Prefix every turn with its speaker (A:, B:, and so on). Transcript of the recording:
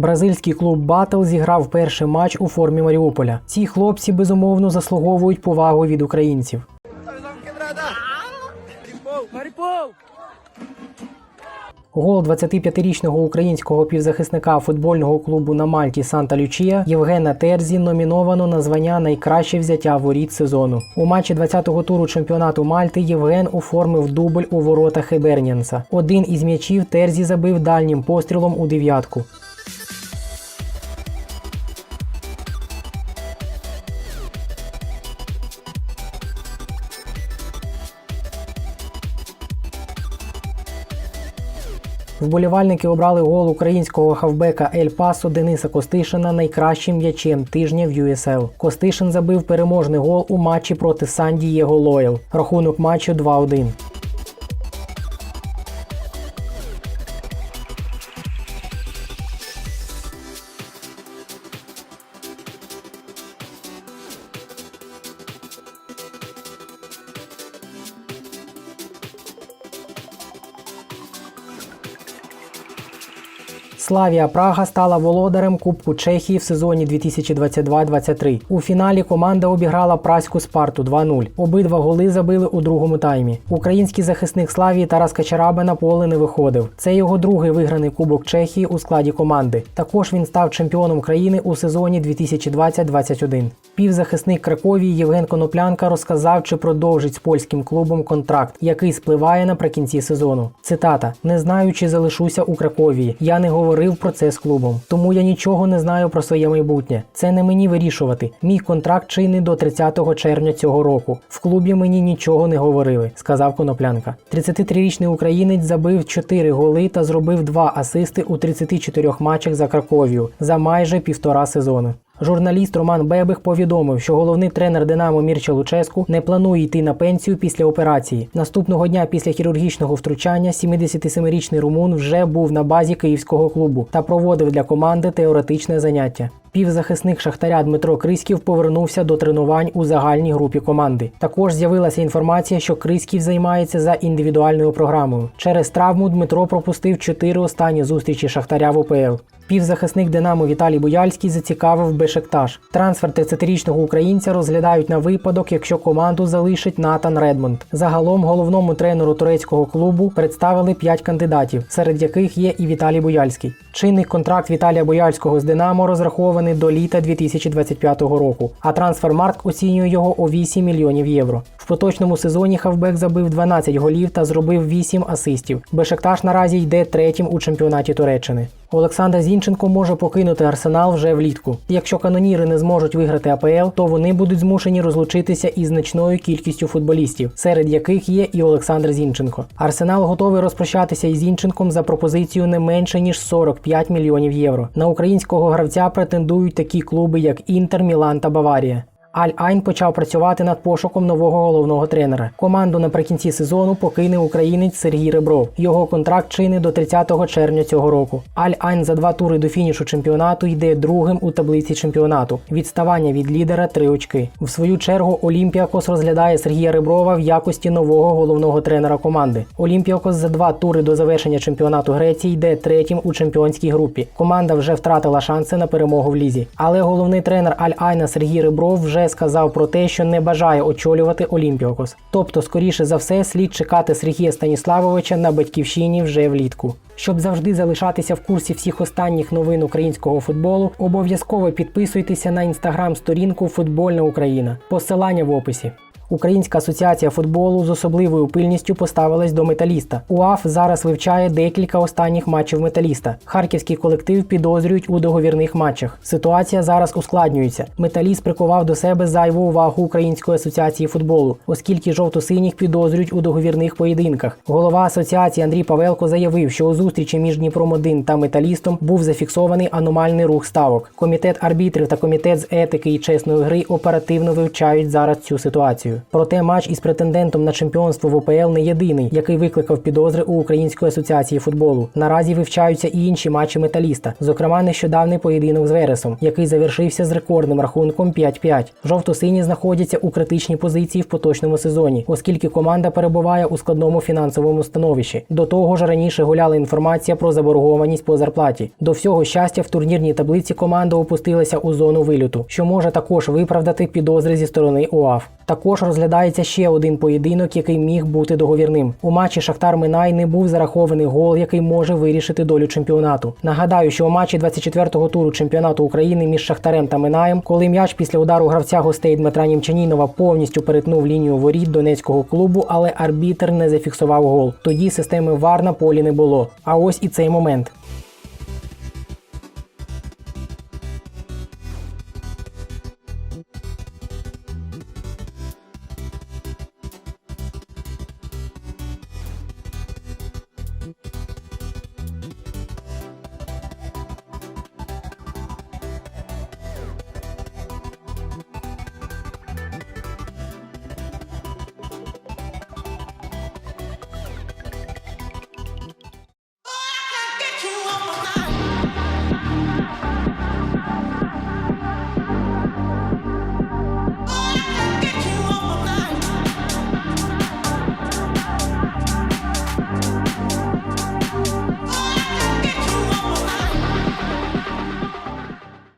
A: Бразильський клуб Батл зіграв перший матч у формі Маріуполя. Ці хлопці безумовно заслуговують повагу від українців. Гол 25-річного українського півзахисника футбольного клубу на Мальті Санта Лючія Євгена Терзі номіновано на звання найкраще взяття воріт сезону. У матчі 20-го туру чемпіонату Мальти Євген оформив дубль у воротах Ебернянса. Один із м'ячів Терзі забив дальнім пострілом у дев'ятку. Вболівальники обрали гол українського хавбека Ель Пасо Дениса Костишина найкращим м'ячем тижня в USL. Костишин забив переможний гол у матчі проти Сан Дієго Лоял. Рахунок матчу 2-1. Славія Прага стала володарем Кубку Чехії в сезоні 2022-23. У фіналі команда обіграла праську Спарту 2-0. Обидва голи забили у другому таймі. Український захисник Славії Тарас Качараба на поле не виходив. Це його другий виграний Кубок Чехії у складі команди. Також він став чемпіоном країни у сезоні 2020-21. Півзахисник Краковії Євген Коноплянка розказав, чи продовжить з польським клубом контракт, який спливає наприкінці сезону. Цитата: Не знаю, чи залишуся у Краковії. Я не говорив про це з клубом, тому я нічого не знаю про своє майбутнє. Це не мені вирішувати. Мій контракт чинний до 30 червня цього року. В клубі мені нічого не говорили, сказав Коноплянка. 33-річний українець забив 4 голи та зробив 2 асисти у 34 матчах за Краковію за майже півтора сезону. Журналіст Роман Бебих повідомив, що головний тренер Динамо Мірча Луческу не планує йти на пенсію після операції. Наступного дня після хірургічного втручання 77-річний румун вже був на базі київського клубу та проводив для команди теоретичне заняття. Півзахисник Шахтаря Дмитро Криськів повернувся до тренувань у загальній групі команди. Також з'явилася інформація, що Криськів займається за індивідуальною програмою. Через травму Дмитро пропустив чотири останні зустрічі Шахтаря в ОПЛ. Півзахисник Динамо Віталій Буяльський зацікавив Бешектаж. Трансфер 30-річного українця розглядають на випадок, якщо команду залишить Натан Редмонд. Загалом головному тренеру турецького клубу представили 5 кандидатів, серед яких є і Віталій Буяльський. Чинний контракт Віталія Бояльського з Динамо розрахований до літа 2025 року, а трансфермарк оцінює його у 8 мільйонів євро. В поточному сезоні Хавбек забив 12 голів та зробив 8 асистів. Бешекташ наразі йде третім у чемпіонаті Туреччини. Олександр Зінченко може покинути арсенал вже влітку. Якщо каноніри не зможуть виграти АПЛ, то вони будуть змушені розлучитися із значною кількістю футболістів, серед яких є і Олександр Зінченко. Арсенал готовий розпрощатися із Зінченком за пропозицію не менше ніж 45 мільйонів євро. На українського гравця претендують такі клуби, як Інтер, Мілан та Баварія. Аль Айн почав працювати над пошуком нового головного тренера. Команду наприкінці сезону покине українець Сергій Ребров. Його контракт чинить до 30 червня цього року. Аль Айн за два тури до фінішу чемпіонату йде другим у таблиці чемпіонату. Відставання від лідера три очки. В свою чергу Олімпіакос розглядає Сергія Реброва в якості нового головного тренера команди. Олімпіакос за два тури до завершення чемпіонату Греції йде третім у чемпіонській групі. Команда вже втратила шанси на перемогу в лізі. Але головний тренер Аль Айна Сергій Ребров вже сказав про те, що не бажає очолювати Олімпіокос. Тобто, скоріше за все, слід чекати Сергія Станіславовича на батьківщині вже влітку. Щоб завжди залишатися в курсі всіх останніх новин українського футболу, обов'язково підписуйтеся на інстаграм-сторінку Футбольна Україна. Посилання в описі. Українська асоціація футболу з особливою пильністю поставилась до металіста. УАФ зараз вивчає декілька останніх матчів металіста. Харківський колектив підозрюють у договірних матчах. Ситуація зараз ускладнюється. Металіст прикував до себе зайву увагу Української асоціації футболу, оскільки жовто-синіх підозрюють у договірних поєдинках. Голова асоціації Андрій Павелко заявив, що у зустрічі між Дніпром 1 та металістом був зафіксований аномальний рух ставок. Комітет арбітрів та комітет з етики і чесної гри оперативно вивчають зараз цю ситуацію. Проте матч із претендентом на чемпіонство в ОПЛ не єдиний, який викликав підозри у Української асоціації футболу. Наразі вивчаються і інші матчі металіста, зокрема нещодавний поєдинок з Вересом, який завершився з рекордним рахунком 5-5. Жовто-сині знаходяться у критичній позиції в поточному сезоні, оскільки команда перебуває у складному фінансовому становищі. До того ж, раніше гуляла інформація про заборгованість по зарплаті. До всього щастя, в турнірній таблиці команда опустилася у зону вильоту, що може також виправдати підозри зі сторони УАФ. Також розглядається ще один поєдинок, який міг бути договірним. У матчі Шахтар Минай не був зарахований гол, який може вирішити долю чемпіонату. Нагадаю, що у матчі 24-го туру чемпіонату України між Шахтарем та Минаєм, коли м'яч після удару гравця гостей Дмитра Німчанінова повністю перетнув лінію воріт донецького клубу, але арбітр не зафіксував гол. Тоді системи ВАР на полі не було. А ось і цей момент.